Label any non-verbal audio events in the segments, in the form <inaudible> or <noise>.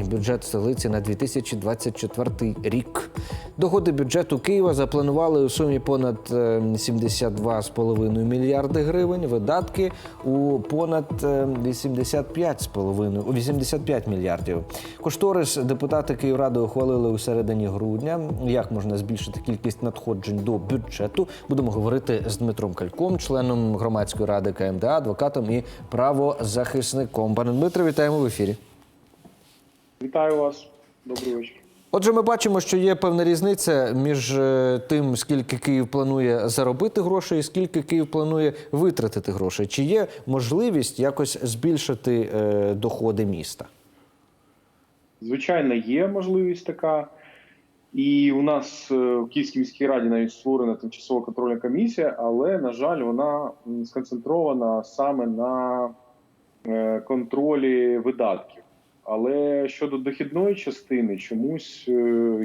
Бюджет столиці на 2024 рік. Доходи бюджету Києва запланували у сумі понад е, 72,5 мільярди гривень. Видатки у понад е, 85,5 у 85 мільярдів. Кошторис депутати Київради ухвалили у середині грудня. Як можна збільшити кількість надходжень до бюджету? Будемо говорити з Дмитром Кальком, членом громадської ради КМДА, адвокатом і правозахисником. Пане Дмитро, вітаємо в ефірі. Вітаю вас. Добрий вечір. Отже, ми бачимо, що є певна різниця між е, тим, скільки Київ планує заробити грошей, і скільки Київ планує витратити грошей. Чи є можливість якось збільшити е, доходи міста? Звичайно, є можливість така. І у нас е, в Київській міській раді навіть створена тимчасова контрольна комісія, але, на жаль, вона сконцентрована саме на е, контролі видатків. Але щодо дохідної частини, чомусь е,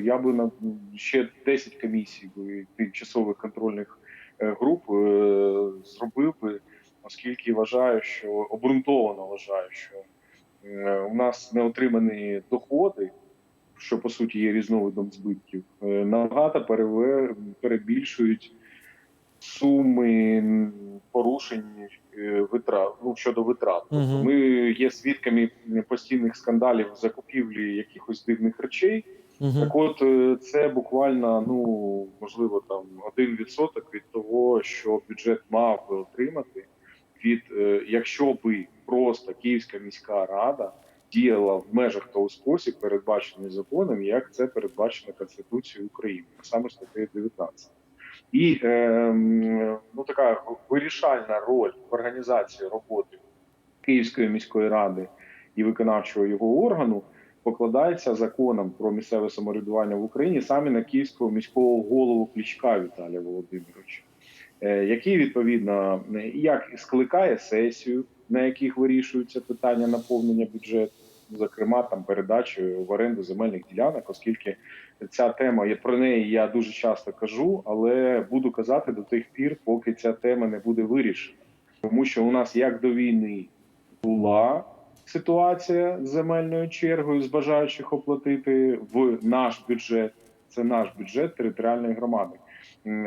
я би на ще 10 комісій тимчасових контрольних е, груп е, зробив би, оскільки вважаю, що обґрунтовано вважаю, що у нас не отримані доходи, що по суті є різновидом збитків, набагато перебільшують суми порушень е, витрат ну, щодо витрат. Тобто Мгм. ми є свідками постійних скандалів закупівлі якихось дивних речей. Так от е, це буквально, ну можливо, там один відсоток від того, що бюджет мав би отримати, від е, якщо би просто Київська міська рада діяла в межах того спосіб, передбачений законом, як це передбачено Конституцією України, саме статтею 19. І е, ну така вирішальна роль в організації роботи Київської міської ради і виконавчого його органу покладається законом про місцеве самоврядування в Україні саме на київського міського голову Клічка Віталія Володимировича, е, який відповідно як скликає сесію, на яких вирішуються питання наповнення бюджету, зокрема там передачі в оренду земельних ділянок, оскільки ця тема є про неї. Я дуже часто кажу, але буду казати до тих пір, поки ця тема не буде вирішена, тому що у нас як до війни була ситуація з земельною чергою, з бажаючих оплатити в наш бюджет. Це наш бюджет територіальної громади.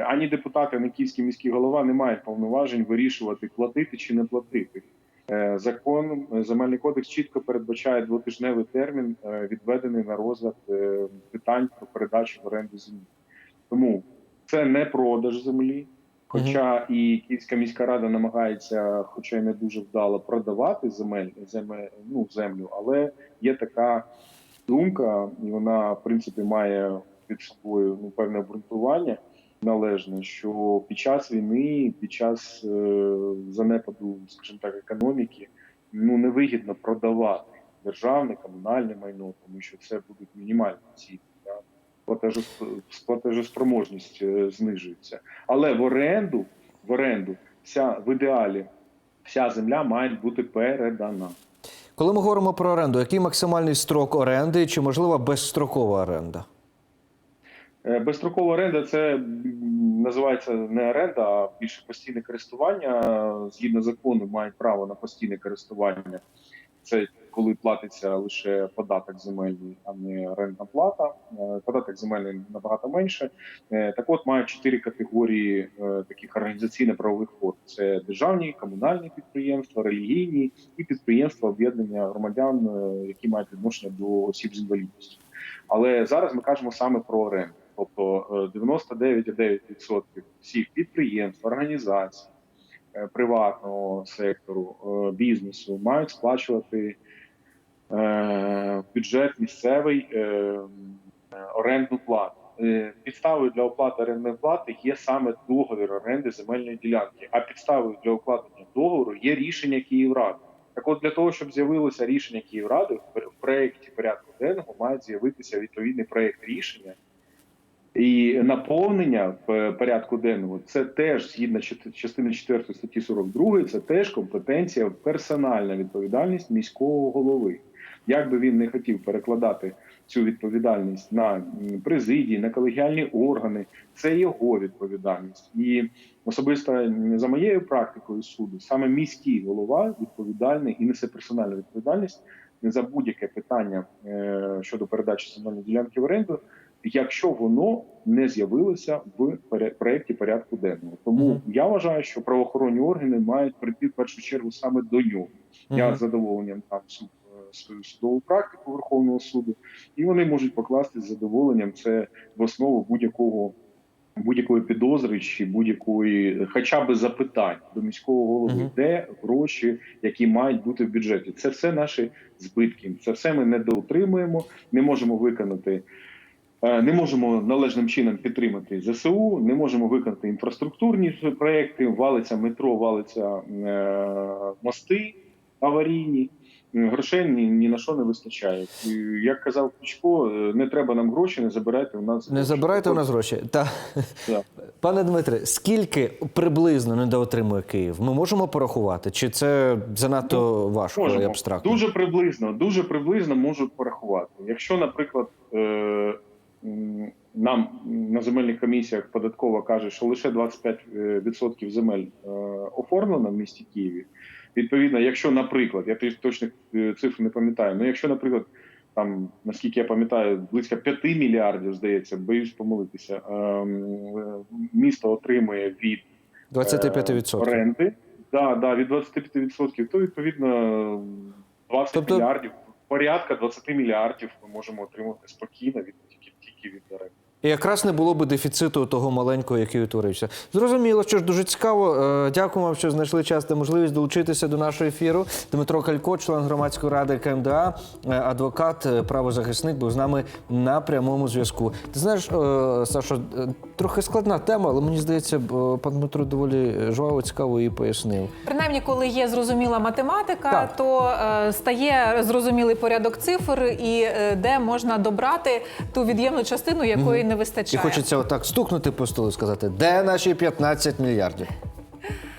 Ані депутати, ані київський міський голова не мають повноважень вирішувати, платити чи не платити. Е, Закон е, земельний кодекс чітко передбачає двотижневий термін, е, відведений на розгляд питань про передачу в оренду землі. Тому це не продаж землі. Хоча і Київська міська рада намагається, хоча й не дуже вдало, продавати земель, земель, ну, землю, але є така думка, і вона в принципі має під собою ну, певне обґрунтування належне, що під час війни, під час е, занепаду, скажімо так, економіки, ну невигідно продавати державне комунальне майно, тому що це будуть мінімальні ціни. Платежеспроможність е, знижується. Але в оренду, в оренду, вся в ідеалі, вся земля має бути передана. Коли ми говоримо про оренду, який максимальний строк оренди, чи можливо безстрокова оренда? Е, Безстрокова оренда це називається не оренда, а більше постійне користування. Згідно закону, мають право на постійне користування. Це коли платиться лише податок земельний, а не орендна плата. Е, Податок земельний набагато менше. Е, Так от мають чотири категорії е, таких організаційно-правових форм: це державні, комунальні підприємства, релігійні і підприємства об'єднання громадян, е, які мають відношення до осіб з інвалідністю. Але зараз ми кажемо саме про оренду. Тобто е, 99,9% всіх підприємств, організацій е, приватного сектору, е, бізнесу мають сплачувати е, бюджет місцевий е, е, орендну плату. Е, Підставою для оплати орендної плати є саме договір оренди земельної ділянки, а підставою для укладення договору є рішення Київради. Так от для того, щоб з'явилося рішення Київради, в проєкті порядку денного має з'явитися відповідний проєкт рішення. І наповнення в порядку денного це теж згідно частини 4 статті 42, це теж компетенція, персональна відповідальність міського голови. Як би він не хотів перекладати цю відповідальність на президії, на колегіальні органи, це його відповідальність. І особисто за моєю практикою суду, саме міський голова відповідальний і несе персональну відповідальність за будь-яке питання е, щодо передачі земельної ділянки в оренду, якщо воно не з'явилося в проєкті порядку денного. Тому Мгм. я вважаю, що правоохоронні органи мають прийти в першу чергу саме до нього. Я з задоволенням там е, свою судову практику Верховного суду, і вони можуть покласти з задоволенням це в основу будь-якого. Будь-якої підозри чи будь-якої, хоча б запитань до міського голови, Мгм. де гроші, які мають бути в бюджеті, це все наші збитки. Це все ми недоотримуємо, не можемо виконати, не можемо належним чином підтримати ЗСУ, не можемо виконати інфраструктурні проекти. Валиться метро, валиться е, мости аварійні. Грошей ні, ні на що не вистачає. І, Як казав Кличко, е, не треба нам гроші, не забирайте у нас Не забирайте у нас гроші. Та. Так. <laughs> Пане Дмитре, скільки приблизно недоотримує Київ? Ми можемо порахувати? Чи це занадто важко і абстрактно? Дуже приблизно, дуже приблизно можуть порахувати. Якщо, наприклад, е, нам на земельних комісіях податкова каже, що лише 25% земель е, оформлено в місті Києві. Відповідно, якщо, наприклад, я точних е, цифр не пам'ятаю, але якщо, наприклад, там, наскільки я пам'ятаю, близько 5 мільярдів, здається, боюсь помилитися, ем, е, місто отримує від 25%. е, оренди. Да, да, від 25%, то відповідно 20 Тобто- мільярдів, порядка 20 мільярдів ми можемо отримати спокійно від тільки, він оренди. І якраз не було би дефіциту того маленького, який утворився. Зрозуміло, що ж дуже цікаво. Е, Дякую вам, що знайшли час та можливість долучитися до нашого ефіру. Дмитро Калько, член громадської ради КМДА, е, адвокат, е, правозахисник, був з нами на прямому зв'язку. Ти знаєш, Сашо, трохи складна тема, але мені здається, пан Дмитро доволі жваво цікаво її пояснив. Принаймні, коли є зрозуміла математика, Так. то стає зрозумілий порядок цифр і де можна добрати ту від'ємну частину, якої не І хочеться отак стукнути по столу і сказати, де наші 15 мільярдів?